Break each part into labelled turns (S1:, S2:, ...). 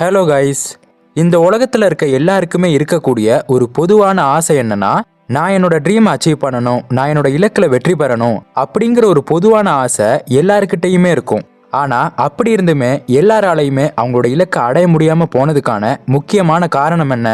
S1: Hello guys இந்த உலகத்தில் இருக்க எல்லாருக்குமே இருக்கக்கூடிய ஒரு பொதுவான ஆசை என்னன்னா நான் என்னோட ட்ரீம் அச்சீவ் பண்ணணும் நான் என்னோட இலக்கில் வெற்றி பெறணும் அப்படிங்கிற ஒரு பொதுவான ஆசை எல்லாருக்கிட்டையுமே இருக்கும். ஆனால் அப்படி இருந்துமே எல்லாராலையுமே அவங்களோட இலக்கை அடைய முடியாமல் போனதுக்கான முக்கியமான காரணம் என்ன?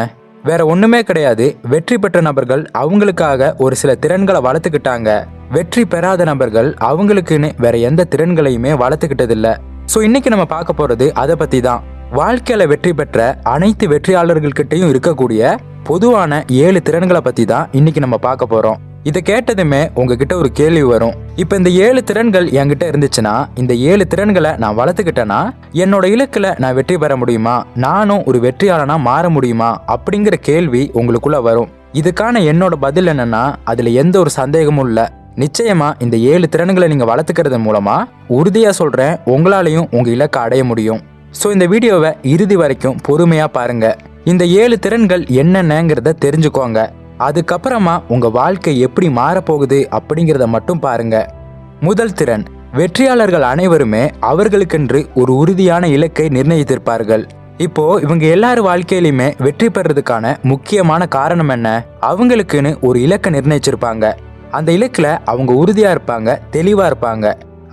S1: வேற ஒண்ணுமே கிடையாது. வெற்றி பெற்ற நபர்கள் அவங்களுக்காக ஒரு சில திறன்களை வளர்த்துக்கிட்டாங்க. வெற்றி பெறாத நபர்கள் அவங்களுக்குன்னு வேற எந்த திறன்களையுமே வளர்த்துக்கிட்டதில்ல. ஸோ இன்னைக்கு நம்ம பார்க்க போறது அதை பத்தி தான் வாழ்க்கையில வெற்றி பெற்ற அனைத்து வெற்றியாளர்கள்கிட்டையும் இருக்கக்கூடிய பொதுவான ஏழு திறன்களை பத்தி தான் இன்னைக்கு நம்ம பார்க்க போறோம். இதை கேட்டதுமே உங்ககிட்ட ஒரு கேள்வி வரும். இப்போ இந்த ஏழு திறன்கள் என்கிட்ட இருந்துச்சுன்னா இந்த ஏழு திறன்களை நான் வளர்த்துக்கிட்டேன்னா என்னோட இலக்குல நான் வெற்றி பெற முடியுமா? நானும் ஒரு வெற்றியாளனா மாற முடியுமா? அப்படிங்கிற கேள்வி உங்களுக்குள்ள வரும். இதுக்கான என்னோட பதில் என்னன்னா அதுல எந்த ஒரு சந்தேகமும் இல்லை. நிச்சயமா இந்த ஏழு திறன்களை நீங்க வளர்த்துக்கிறது மூலமா உறுதியா சொல்றேன் உங்களாலையும் உங்க இலக்கை அடைய முடியும். ஸோ இந்த வீடியோவை இறுதி வரைக்கும் பொறுமையாக பாருங்க. இந்த ஏழு திறன்கள் என்னென்னங்கிறத தெரிஞ்சுக்கோங்க. அதுக்கப்புறமா உங்கள் வாழ்க்கை எப்படி மாறப்போகுது அப்படிங்கிறத மட்டும் பாருங்க. முதல் திறன் வெற்றியாளர்கள் அனைவருமே அவர்களுக்கென்று ஒரு உறுதியான இலக்கை நிர்ணயித்திருப்பார்கள். இப்போ இவங்க எல்லார் வாழ்க்கையிலுமே வெற்றி பெறதுக்கான முக்கியமான காரணம் என்ன? அவங்களுக்குன்னு ஒரு இலக்கை நிர்ணயிச்சிருப்பாங்க. அந்த இலக்கில் அவங்க உறுதியாக இருப்பாங்க தெளிவாக இருப்பாங்க.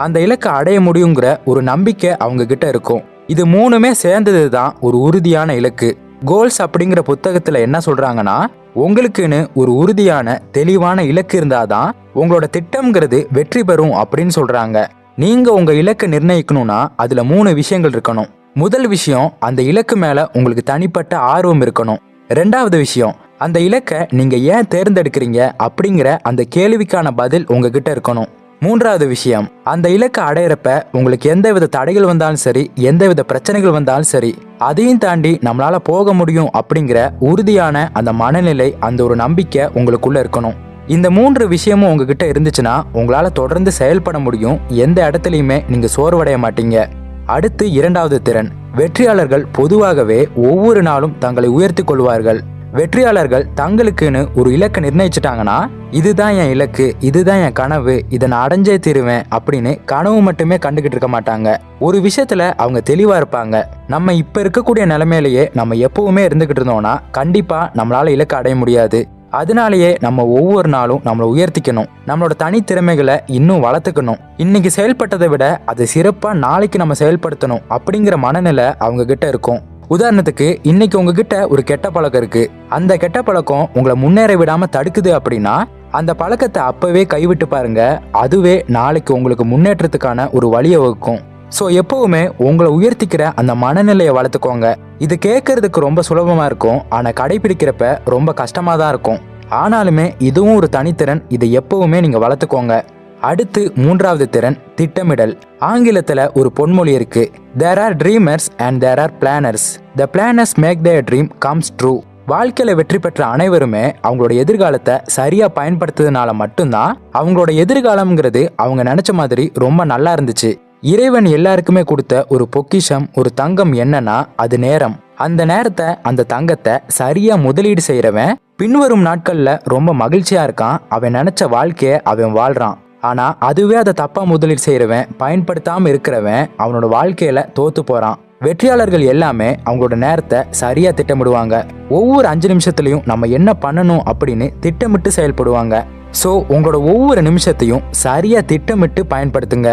S1: அந்த இலக்கை அடைய முடியுங்கிற ஒரு நம்பிக்கை அவங்க கிட்ட இருக்கும். இது மூணுமே சேர்ந்தது தான் ஒரு உறுதியான இலக்கு. கோல்ஸ் அப்படிங்கிற புத்தகத்துல என்ன சொல்றாங்கன்னா உங்களுக்குன்னு ஒரு உறுதியான தெளிவான இலக்கு இருந்தாதான் உங்களோட திட்டம்ங்கிறது வெற்றி பெறும் அப்படின்னு சொல்றாங்க. நீங்க உங்க இலக்கை நிர்ணயிக்கணும்னா அதுல மூணு விஷயங்கள் இருக்கணும். முதல் விஷயம் அந்த இலக்கு மேல உங்களுக்கு தனிப்பட்ட ஆர்வம் இருக்கணும். ரெண்டாவது விஷயம் அந்த இலக்கை நீங்க ஏன் தேர்ந்தெடுக்கிறீங்க அப்படிங்கிற அந்த கேள்விக்கான பதில் உங்ககிட்ட இருக்கணும். மூன்றாவது விஷயம் அந்த இலக்கை அடையிறப்ப உங்களுக்கு எந்தவித தடைகள் வந்தாலும் சரி எந்தவித பிரச்சனைகள் வந்தாலும் சரி அதையும் தாண்டி நம்மளால போக முடியும் அப்படிங்கிற உறுதியான அந்த மனநிலை அந்த ஒரு நம்பிக்கை உங்களுக்குள்ள இருக்கணும். இந்த மூன்று விஷயமும் உங்ககிட்ட இருந்துச்சுன்னா உங்களால தொடர்ந்து செயல்பட முடியும். எந்த இடத்துலையுமே நீங்க சோர்வடைய மாட்டீங்க. அடுத்து இரண்டாவது திறன் வெற்றியாளர்கள் பொதுவாகவே ஒவ்வொரு நாளும் தங்களை உயர்த்தி கொள்வார்கள். வெற்றியாளர்கள் தங்களுக்குன்னு ஒரு இலக்கை நிர்ணயிச்சிட்டாங்கன்னா இதுதான் என் இலக்கு இதுதான் என் கனவு இதை நான் அடைஞ்சே தீருவேன் அப்படின்னு கனவு மட்டுமே கண்டுகிட்டு இருக்க மாட்டாங்க. ஒரு விஷயத்துல அவங்க தெளிவா இருப்பாங்க. நம்ம இப்ப இருக்கக்கூடிய நிலைமையிலேயே நம்ம எப்பவுமே இருந்துகிட்டு இருந்தோம்னா கண்டிப்பா நம்மளால இலக்கு அடைய முடியாது. அதனாலேயே நம்ம ஒவ்வொரு நாளும் நம்மளை உயர்த்திக்கணும். நம்மளோட தனித்திறமைகளை இன்னும் வளர்த்துக்கணும். இன்னைக்கு செயல்பட்டதை விட அதை சிறப்பாக நாளைக்கு நம்ம செயல்படுத்தணும் அப்படிங்கிற மனநிலை அவங்க கிட்ட இருக்கும். உதாரணத்துக்கு இன்னைக்கு உங்ககிட்ட ஒரு கெட்ட பழக்கம் இருக்கு. அந்த கெட்ட பழக்கம் உங்களை முன்னேற விடாம தடுக்குது அப்படின்னா அந்த பழக்கத்தை அப்பவே கைவிட்டு பாருங்க. அதுவே நாளைக்கு உங்களுக்கு முன்னேற்றத்துக்கான ஒரு வழியை வகுக்கும். ஸோ எப்பவுமே உங்களை உயர்த்திக்கிற அந்த மனநிலையை வளர்த்துக்கோங்க. இது கேட்கறதுக்கு ரொம்ப சுலபமா இருக்கும். ஆனால் கடைபிடிக்கிறப்ப ரொம்ப கஷ்டமா தான் இருக்கும். ஆனாலுமே இதுவும் ஒரு தனித்திறன். இதை எப்பவுமே நீங்க வளர்த்துக்கோங்க. அடுத்து மூன்றாவது திறன் திட்டமிடல். ஆங்கிலத்தில் ஒரு பொன்மொழி இருக்கு. There are dreamers and there are planners the planners make their dream comes true வாழ்க்கையில வெற்றி பெற்ற அனைவருமே அவங்களோட எதிர்காலத்தை சரியா பயன்படுத்துறதுனால மட்டும்தான் அவங்களோட எதிர்காலம்ங்கிறது அவங்க நினைச்ச மாதிரி ரொம்ப நல்லா இருந்துச்சு. இறைவன் எல்லாருக்குமே கொடுத்த ஒரு பொக்கிஷம் ஒரு தங்கம் என்னன்னா அது நேரம். அந்த நேரத்தை அந்த தங்கத்தை சரியா முதலீடு செய்யறவன் பின்வரும் நாட்கள்ல ரொம்ப மகிழ்ச்சியா இருக்கான். அவன் நினைச்ச வாழ்க்கைய அவன் வாழ்றான். ஆனா அதுவே அதை தப்பா முதலீடு செய்யறவன் பயன்படுத்தாம இருக்கிறவன் அவனோட வாழ்க்கையில தோத்து போறான். வெற்றியாளர்கள் எல்லாமே அவங்களோட நேரத்தை சரியா திட்டமிடுவாங்க. ஒவ்வொரு அஞ்சு நிமிஷத்துலயும் நம்ம என்ன பண்ணணும் அப்படின்னு திட்டமிட்டு செயல்படுவாங்க. ஸோ உங்களோட ஒவ்வொரு நிமிஷத்தையும் சரியா திட்டமிட்டு பயன்படுத்துங்க.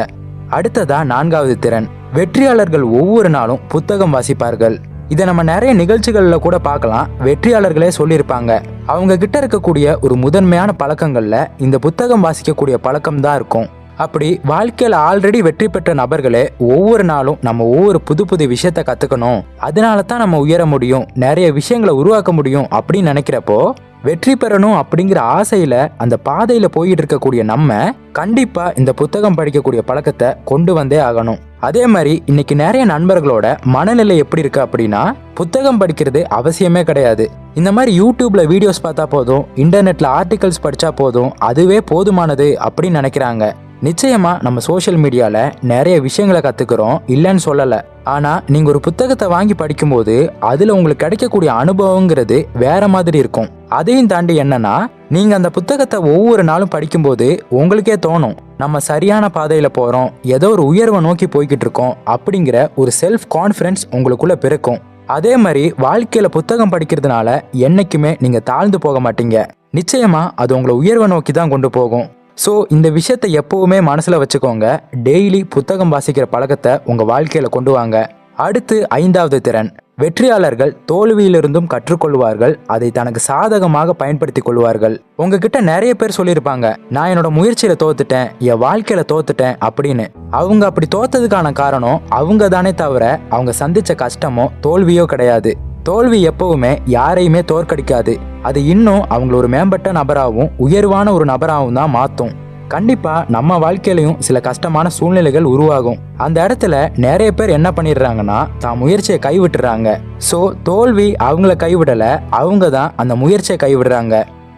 S1: அடுத்ததா நான்காவது திறன். வெற்றியாளர்கள் ஒவ்வொரு நாளும் புத்தகம் வாசிப்பார்கள். இதை நம்ம நிறைய நிகழ்ச்சிகளில் கூட பார்க்கலாம். வெற்றியாளர்களே சொல்லியிருப்பாங்க. அவங்க கிட்ட இருக்கக்கூடிய ஒரு முதன்மையான பழக்கங்களில் இந்த புத்தகம் வாசிக்கக்கூடிய பழக்கம் தான் இருக்கும். அப்படி வாழ்க்கையில் ஆல்ரெடி வெற்றி பெற்ற நபர்களே ஒவ்வொரு நாளும் நம்ம ஒவ்வொரு புது புது விஷயத்த கற்றுக்கணும் அதனால தான் நம்ம உயர முடியும் நிறைய விஷயங்களை உருவாக்க முடியும் அப்படின்னு நினைக்கிறப்போ வெற்றி பெறணும் அப்படிங்கிற ஆசையில அந்த பாதையில போயிட்டு இருக்கக்கூடிய நம்ம கண்டிப்பா இந்த புத்தகம் படிக்கக்கூடிய பழக்கத்தை கொண்டு வந்தே ஆகணும். அதே மாதிரி இன்னைக்கு நிறைய நண்பர்களோட மனநிலை எப்படி இருக்கு அப்படின்னா புத்தகம் படிக்கிறது அவசியமே கிடையாது. இந்த மாதிரி யூடியூப்ல வீடியோஸ் பார்த்தா போதும் இன்டர்நெட்ல ஆர்டிகல்ஸ் படிச்சா போதும் அதுவே போதுமானது அப்படின்னு நினைக்கிறாங்க. நிச்சயமா நம்ம சோஷியல் மீடியால நிறைய விஷயங்களை கத்துக்கிறோம் இல்லைன்னு சொல்லல. ஆனா நீங்க ஒரு புத்தகத்தை வாங்கி படிக்கும்போது அதுல உங்களுக்கு கிடைக்கக்கூடிய அனுபவங்கிறது வேற மாதிரி இருக்கும். அதையும் தாண்டி என்னன்னா நீங்க அந்த புத்தகத்தை ஒவ்வொரு நாளும் படிக்கும்போது உங்களுக்கே தோணும் நம்ம சரியான பாதையில் போகிறோம் ஏதோ ஒரு உயர்வை நோக்கி போய்கிட்டு இருக்கோம் அப்படிங்கிற ஒரு செல்ஃப் கான்ஃபிடன்ஸ் உங்களுக்குள்ளே பிறக்கும். அதே மாதிரி வாழ்க்கையில் புத்தகம் படிக்கிறதுனால என்றைக்குமே நீங்கள் தாழ்ந்து போக மாட்டீங்க. நிச்சயமாக அது உங்களை உயர்வை நோக்கி தான் கொண்டு போகும். ஸோ இந்த விஷயத்தை எப்போவுமே மனசில் வச்சுக்கோங்க. டெய்லி புத்தகம் வாசிக்கிற பழக்கத்தை உங்கள் வாழ்க்கையில் கொண்டு வாங்க. அடுத்து ஐந்தாவது திறன். வெற்றியாளர்கள் தோல்வியிலிருந்தும் கற்றுக்கொள்வார்கள் அதை தனக்கு சாதகமாக பயன்படுத்திக் கொள்வார்கள். உங்ககிட்ட நிறைய பேர் சொல்லியிருப்பாங்க நான் என்னோட முயற்சியில தோத்துட்டேன் என் வாழ்க்கையில தோத்துட்டேன் அப்படின்னு. அவங்க அப்படி தோத்ததுக்கான காரணம் அவங்க தானே தவிர அவங்க சந்திச்ச கஷ்டமோ தோல்வியோ கிடையாது. தோல்வி எப்பவுமே யாரையுமே தோற்கடிக்காது. அது இன்னும் அவங்கள ஒரு மேம்பட்ட நபராகவும் உயர்வான ஒரு நபராகவும் தான் மாற்றும் கண்டிப்பாக நம்ம வாழ்க்கையிலையும் சில கஷ்டமான சூழ்நிலைகள் உருவாகும். அந்த இடத்துல நிறைய பேர் என்ன பண்ணிடுறாங்கன்னா தான் முயற்சியை கைவிட்டுறாங்க. ஸோ தோல்வி அவங்கள கைவிடலை அவங்க தான் அந்த முயற்சியை கைவிடுறாங்க.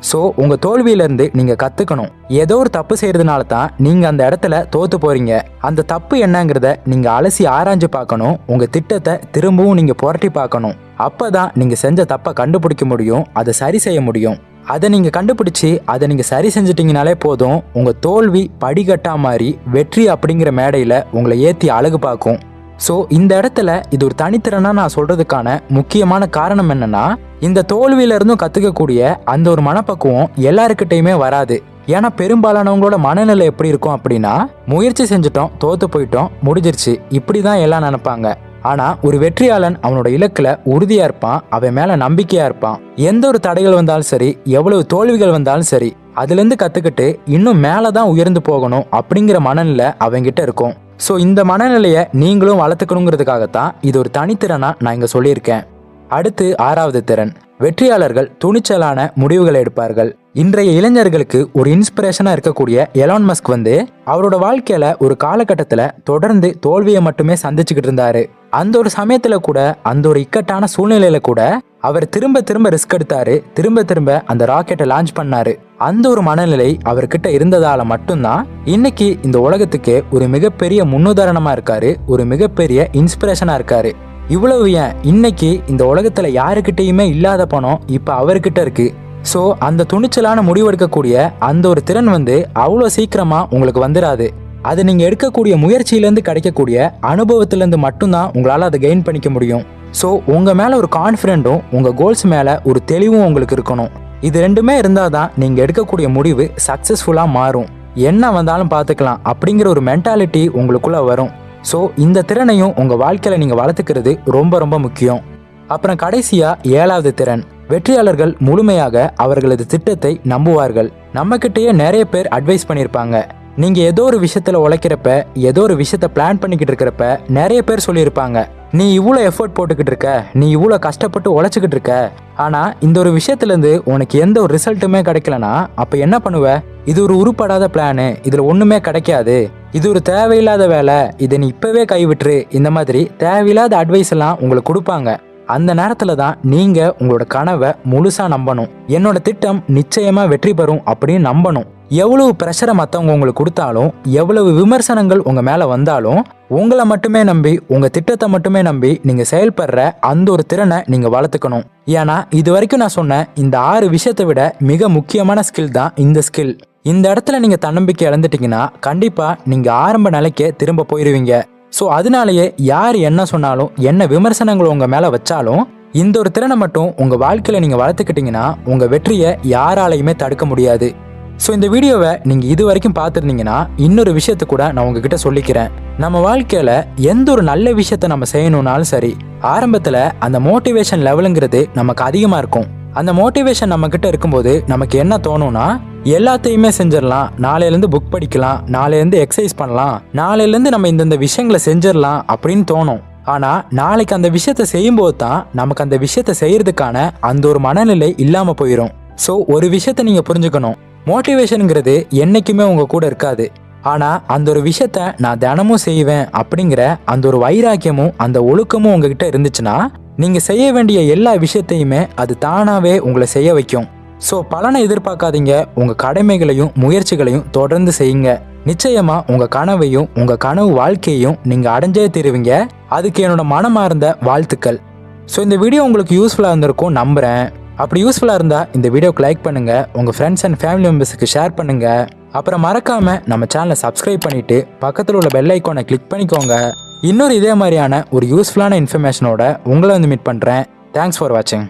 S1: ஸோ உங்க தோல்வியிலேருந்து நீங்க கத்துக்கணும். ஏதோ ஒரு தப்பு செய்யறதுனால தான் நீங்க அந்த இடத்துல தோத்து போறீங்க. அந்த தப்பு என்னங்கிறத நீங்க அலசி ஆராய்ஞ்சு பார்க்கணும். உங்க திட்டத்தை திரும்பவும் நீங்க புரட்டி பார்க்கணும். அப்பதான் நீங்க செஞ்ச தப்பை கண்டுபிடிக்க முடியும். அதை சரி செய்ய முடியும். அதை நீங்கள் கண்டுபிடிச்சி அதை நீங்கள் சரி செஞ்சிட்டிங்கனாலே போதும். உங்கள் தோல்வி படிகட்டா மாதிரி வெற்றி அப்படிங்கிற மேடையில் உங்களை ஏற்றி அழகு பார்க்கும். ஸோ இந்த இடத்துல இது ஒரு தனித்திறனாக நான் சொல்கிறதுக்கான முக்கியமான காரணம் என்னன்னா இந்த தோல்வியிலேருந்தும் கற்றுக்கக்கூடிய அந்த ஒரு மனப்பக்குவம் எல்லாருக்கிட்டையுமே வராது. ஏன்னா பெரும்பாலானவங்களோட மனநிலை எப்படி இருக்கும் அப்படின்னா முயற்சி செஞ்சுட்டோம் தோற்று போயிட்டோம் முடிஞ்சிருச்சு. இப்படி தான் எல்லாம் நினைப்பாங்க. ஆனால் ஒரு வெற்றியாளன் அவனோட இலக்கில் உறுதியாக இருப்பான் அவன் மேலே நம்பிக்கையாக இருப்பான். எந்த ஒரு தடைகள் வந்தாலும் சரி எவ்வளவு தோல்விகள் வந்தாலும் சரி அதுலேருந்து கற்றுக்கிட்டு இன்னும் மேலே தான் உயர்ந்து போகணும் அப்படிங்கிற மனநிலை அவங்கிட்ட இருக்கும். ஸோ இந்த மனநிலையை நீங்களும் வளர்த்துக்கணுங்கிறதுக்காகத்தான் இது ஒரு தனித்திறனாக நான் இங்கே சொல்லியிருக்கேன். அடுத்து ஆறாவது திறன். வெற்றியாளர்கள் துணிச்சலான முடிவுகளை எடுப்பார்கள். இன்றைய இளைஞர்களுக்கு ஒரு இன்ஸ்பிரேஷனாக இருக்கக்கூடிய எலான் மஸ்க் வந்து அவரோட வாழ்க்கையில ஒரு காலகட்டத்தில் தொடர்ந்து தோல்வியை மட்டுமே சந்திச்சுக்கிட்டு இருந்தாரு. அந்த ஒரு சமயத்தில் கூட அந்த ஒரு இக்கட்டான சூழ்நிலையில கூட அவர் திரும்ப திரும்ப ரிஸ்க் எடுத்தாரு. திரும்ப திரும்ப அந்த ராக்கெட்டை லான்ச் பண்ணாரு. அந்த ஒரு மனநிலை அவர்கிட்ட இருந்ததால மட்டும்தான் இன்னைக்கு இந்த உலகத்துக்கு ஒரு மிகப்பெரிய முன்னுதாரணமா இருக்காரு. ஒரு மிகப்பெரிய இன்ஸ்பிரேஷனா இருக்காரு. இவ்வளவு ஏன்? இன்னைக்கு இந்த உலகத்துல யாருக்கிட்டேயுமே இல்லாத பணம் இப்ப அவர்கிட்ட இருக்கு. ஸோ அந்த துணிச்சலான முடிவெடுக்கக்கூடிய அந்த ஒரு திறன் வந்து அவ்வளோ சீக்கிரமா உங்களுக்கு வந்துடாது அது நீங்கள் எடுக்கக்கூடிய முயற்சியிலேருந்து கிடைக்கக்கூடிய அனுபவத்திலேருந்து மட்டும்தான் உங்களால் அதை கெயின் பண்ணிக்க முடியும். ஸோ உங்கள் மேலே ஒரு கான்ஃபிடென்ட்டும் உங்கள் கோல்ஸ் மேலே ஒரு தெளிவும் உங்களுக்கு இருக்கணும். இது ரெண்டுமே இருந்தால் தான் நீங்கள் எடுக்கக்கூடிய முடிவு சக்ஸஸ்ஃபுல்லாக மாறும். என்ன வந்தாலும் பார்த்துக்கலாம் அப்படிங்கிற ஒரு மென்டாலிட்டி உங்களுக்குள்ளே வரும். ஸோ இந்த திறனையும் உங்கள் வாழ்க்கையில் நீங்கள் வளர்த்துக்கிறது ரொம்ப ரொம்ப முக்கியம். அப்புறம் கடைசியாக ஏழாவது திறன். வெற்றியாளர்கள் முழுமையாக அவர்களது திட்டத்தை நம்புவார்கள். நம்மக்கிட்டேயே நிறைய பேர் அட்வைஸ் பண்ணியிருப்பாங்க நீங்க ஏதோ ஒரு விஷயத்துல உழைக்கிறப்ப ஏதோ ஒரு விஷயத்த பிளான் பண்ணிக்கிட்டு இருக்கிறப்ப நிறைய பேர் சொல்லியிருப்பாங்க. நீ இவ்வளோ எஃபோர்ட் போட்டுக்கிட்டு இருக்க நீ இவ்வளோ கஷ்டப்பட்டு உழைச்சிக்கிட்டு இருக்க. ஆனா இந்த ஒரு விஷயத்துலேருந்து உனக்கு எந்த ஒரு ரிசல்ட்டுமே கிடைக்கலனா அப்போ என்ன பண்ணுவ? இது ஒரு உருப்படாத பிளானு இதுல ஒண்ணுமே கிடைக்காது. இது ஒரு தேவையில்லாத வேலை. இதை நீ இப்பவே கைவிட்டுரு. இந்த மாதிரி தேவையில்லாத அட்வைஸ் எல்லாம் உங்களுக்கு கொடுப்பாங்க. அந்த நேரத்துல தான் நீங்க உங்களோட கனவை முழுசா நம்பணும். என்னோட திட்டம் நிச்சயமா வெற்றி பெறும் அப்படின்னு நம்பணும். எவ்வளவு ப்ரெஷரை மற்றவங்க உங்களுக்கு கொடுத்தாலும் எவ்வளவு விமர்சனங்கள் உங்கள் மேலே வந்தாலும் உங்களை மட்டுமே நம்பி உங்கள் திட்டத்தை மட்டுமே நம்பி நீங்கள் செயல்படுற அந்த ஒரு திறனை நீங்கள் வளர்த்துக்கணும். ஏன்னா இது வரைக்கும் நான் சொன்ன இந்த ஆறு விஷயத்தை விட மிக முக்கியமான ஸ்கில் தான் இந்த ஸ்கில் இந்த இடத்துல நீங்கள் தன்னம்பிக்கை இழந்துட்டீங்கன்னா கண்டிப்பாக நீங்கள் ஆரம்ப நிலைக்கே திரும்ப போயிடுவீங்க ஸோ அதனாலேயே யார் என்ன சொன்னாலும் என்ன விமர்சனங்கள் உங்கள் மேலே வச்சாலும் இந்த ஒரு திறனை மட்டும் உங்கள் வாழ்க்கையில் நீங்கள் வளர்த்துக்கிட்டீங்கன்னா உங்கள் வெற்றியை யாராலையுமே தடுக்க முடியாது. ஸோ இந்த வீடியோவை நீங்கள் இது வரைக்கும் பார்த்துருந்தீங்கன்னா இன்னொரு விஷயத்தை கூட நான் உங்ககிட்ட சொல்லிக்கிறேன். நம்ம வாழ்க்கையில் எந்த ஒரு நல்ல விஷயத்த நம்ம செய்யணும்னாலும் சரி ஆரம்பத்தில் அந்த மோட்டிவேஷன் லெவலுங்கிறது நமக்கு அதிகமாக இருக்கும். அந்த மோட்டிவேஷன் நம்ம கிட்ட இருக்கும்போது நமக்கு என்ன தோணும்னா எல்லாத்தையுமே செஞ்சிடலாம். நாளையிலேருந்து புக் படிக்கலாம் நாளையிலேருந்து எக்ஸசைஸ் பண்ணலாம் நாளையிலேருந்து நம்ம இந்தந்த விஷயங்களை செஞ்சிடலாம் அப்படின்னு தோணும். ஆனால் நாளைக்கு அந்த விஷயத்த செய்யும்போது தான் நமக்கு அந்த விஷயத்த செய்யறதுக்கான அந்த ஒரு மனநிலை இல்லாமல் போயிடும் ஸோ ஒரு விஷயத்த நீங்கள் புரிஞ்சுக்கணும். மோட்டிவேஷனுங்கிறது என்றைக்குமே உங்கள் கூட இருக்காது. ஆனால் அந்த ஒரு விஷயத்த நான் தினமும் செய்வேன் அப்படிங்கிற அந்த ஒரு வைராக்கியமும் அந்த ஒழுக்கமும் உங்ககிட்ட இருந்துச்சுன்னா நீங்கள் செய்ய வேண்டிய எல்லா விஷயத்தையுமே அது தானாகவே உங்களை செய்ய வைக்கும். ஸோ பலனை எதிர்பார்க்காதீங்க. உங்கள் கடமைகளையும் முயற்சிகளையும் தொடர்ந்து செய்யுங்க. நிச்சயமாக உங்கள் கனவையும் உங்கள் கனவு வாழ்க்கையையும் நீங்கள் அடைஞ்சே தருவீங்க. அதுக்கு என்னோட மனமார்ந்த வாழ்த்துக்கள். ஸோ இந்த வீடியோ உங்களுக்கு யூஸ்ஃபுல்லாக இருந்திருக்கும் நம்புகிறேன் அப்படி யூஸ்ஃபுல்லாக இருந்தால் இந்த வீடியோக்கு லைக் பண்ணுங்கள் உங்கள் ஃப்ரெண்ட்ஸ் அண்ட் ஃபேமிலி மெம்பர்ஸுக்கு ஷேர் பண்ணுங்கள் அப்புறம் மறக்காமல் நம்ம சேனலை சப்ஸ்கிரைப் பண்ணிவிட்டு பக்கத்தில் உள்ள பெல் ஐக்கானை கிளிக் பண்ணிக்கோங்க. இன்னொரு இதே மாதிரியான ஒரு யூஸ்ஃபுல்லான இன்ஃபர்மேஷனோட உங்களை வந்து மீட் பண்ணுறேன் தேங்க்ஸ் ஃபார் வாட்சிங்